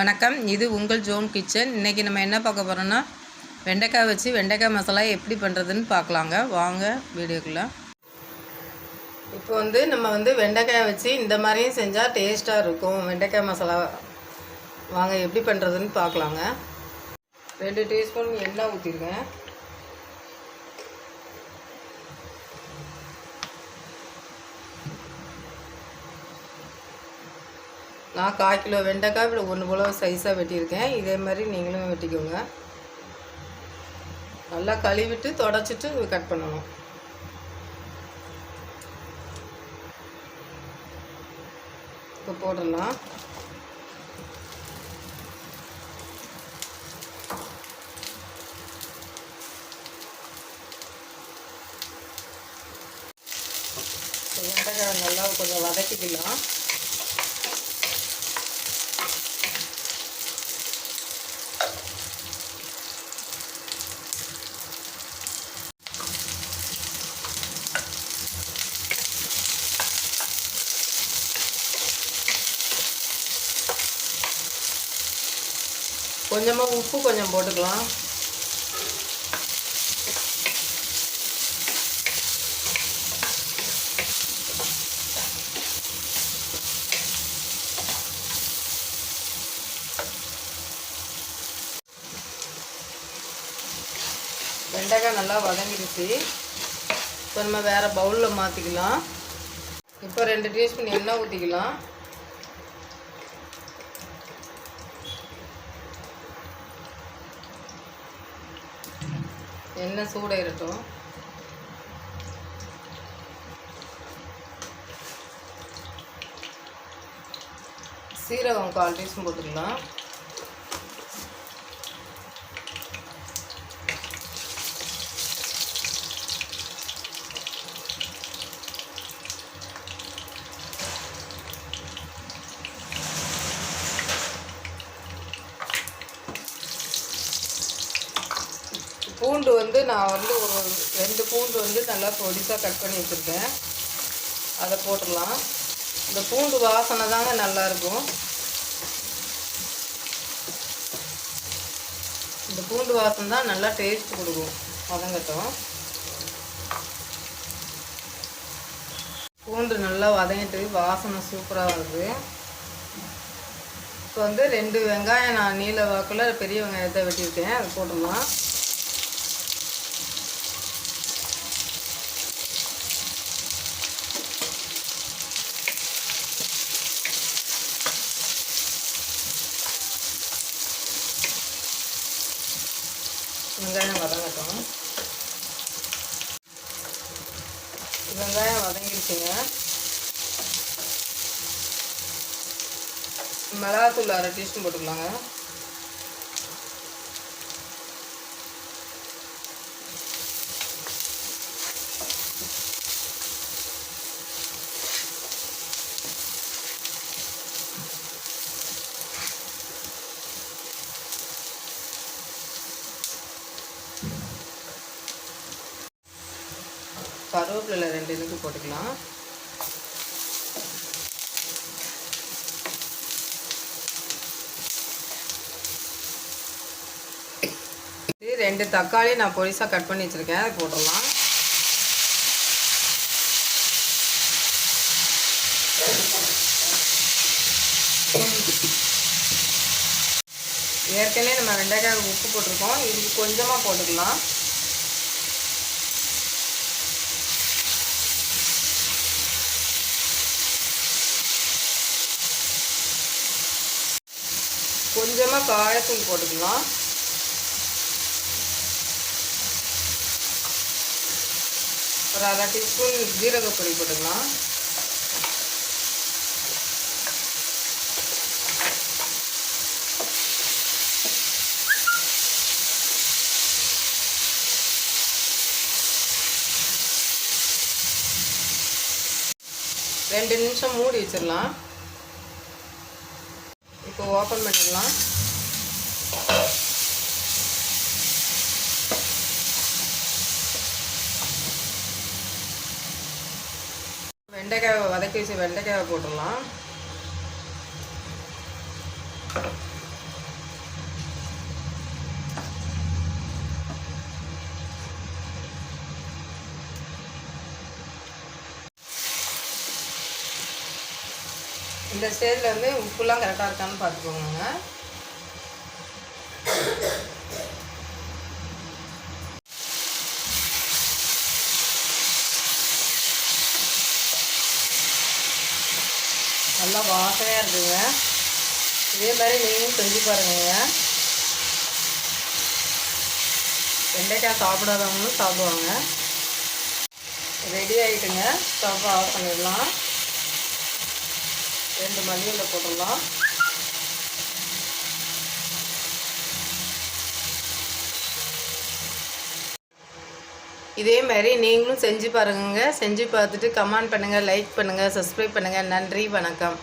வணக்கம். இது உங்கள் ஜோன் கிச்சன். இன்றைக்கி நம்ம என்ன பார்க்க போகிறோன்னா வெண்டைக்காய் வச்சு வெண்டைக்காய் மசாலா எப்படி பண்ணுறதுன்னு பார்க்கலாங்க. வாங்க வீடியோக்குள்ளே. இப்போ வந்து நம்ம வந்து வெண்டைக்காய் வச்சு இந்த மாதிரியும் செஞ்சால் டேஸ்ட்டாக இருக்கும். வெண்டைக்காய் மசாலா வாங்க எப்படி பண்ணுறதுன்னு பார்க்கலாங்க. ரெண்டு டீஸ்பூன் எண்ணெய் ஊற்றிருக்கேன் நான் கால் கிலோ வெண்டைக்காய் இப்படி ஒன்று போல் சைஸாக வெட்டியிருக்கேன். இதே மாதிரி நீங்களும் வெட்டிக்கோங்க. நல்லா கழுவிட்டு தொடச்சிட்டு கட் பண்ணணும். இப்போ போடலாம் வெண்டைக்காய் நல்லா கொஞ்சம் வதக்கிக்கலாம். கொஞ்சமாக உப்பு கொஞ்சம் போட்டுக்கலாம். வெண்டைக்காய் நல்லா வதங்கிடுச்சு. இப்போ நம்ம வேறு பவுலில் மாற்றிக்கலாம் இப்போ ரெண்டு டீஸ்பூன் எண்ணெய் ஊற்றிக்கலாம் எண்ணெய் சூடாயிரட்டும் சீரகம் கால் டீஸ்பூன் போட்டுக்கலாம். பூண்டு வந்து நான் வந்து ஒரு ரெண்டு பூண்டு வந்து நல்லா பொடிசாக கட் பண்ணி வச்சுருக்கேன். அதை போட்டுடலாம். இந்த பூண்டு வாசனை தாங்க நல்லாயிருக்கும். இந்த பூண்டு வாசனை தான் நல்லா டேஸ்ட் கொடுக்கும் வதங்கட்டும். பூண்டு நல்லா வதங்கிட்டு வாசனை சூப்பராக வருது. இப்போ வந்து ரெண்டு வெங்காயம் நான் நீல வாக்கில் பெரிய வெங்காயத்தை வெட்டியிருக்கேன் அதை போட்டுடலாம். வெங்காயம் வதங்கட்டும். வெங்காயம் வதங்கிடுச்சுங்க. மிளகாத்தூள் அரை டீஸ்பூன் போட்டுக்கலாங்க. கருவேப்பிலை ரெண்டு இதுக்கு போட்டுக்கலாம். இது ரெண்டு தக்காளி நான் பொடிசாக கட் பண்ணி வச்சுருக்கேன். அதை போட்டுடலாம். ஏற்கனவே நம்ம வெண்டைக்காய் உப்பு போட்டிருக்கோம். இதுக்கு கொஞ்சமாக போட்டுக்கலாம். கொஞ்சமாக காயத்தூள் போட்டுக்கலாம். ஒரு அரை டீஸ்பூன் ஜீரகப்பொடி போட்டுக்கலாம். ரெண்டு நிமிஷம் மூடி வச்சிடலாம். இப்போ ஓப்பன் பண்ணிடலாம். வெண்டைக்காயை வதக்கி வச்சு வெண்டைக்காயை போட்டுடலாம். இந்த ஸ்டேஜில் வந்து உப்புலாம் கரெக்டாக இருக்கான்னு பார்த்துக்கோங்க. நல்லா வாசனையாக இருக்குங்க. இதே மாதிரி நீங்களும் செஞ்சு பாருங்க. வெண்டைக்காய் சாப்பிடாதவங்களும் சாப்பிடுவாங்க. ரெடி ஆகிட்டுங்க ஸ்டவ் ஆஃப் பண்ணிடலாம். ரெண்டு மல்லியில் போட்டுடலாம். இதே மாதிரி நீங்களும் செஞ்சு பாருங்க செஞ்சு பார்த்துட்டு கமெண்ட் பண்ணுங்கள் லைக் பண்ணுங்கள் சப்ஸ்கிரைப் பண்ணுங்கள் நன்றி வணக்கம்.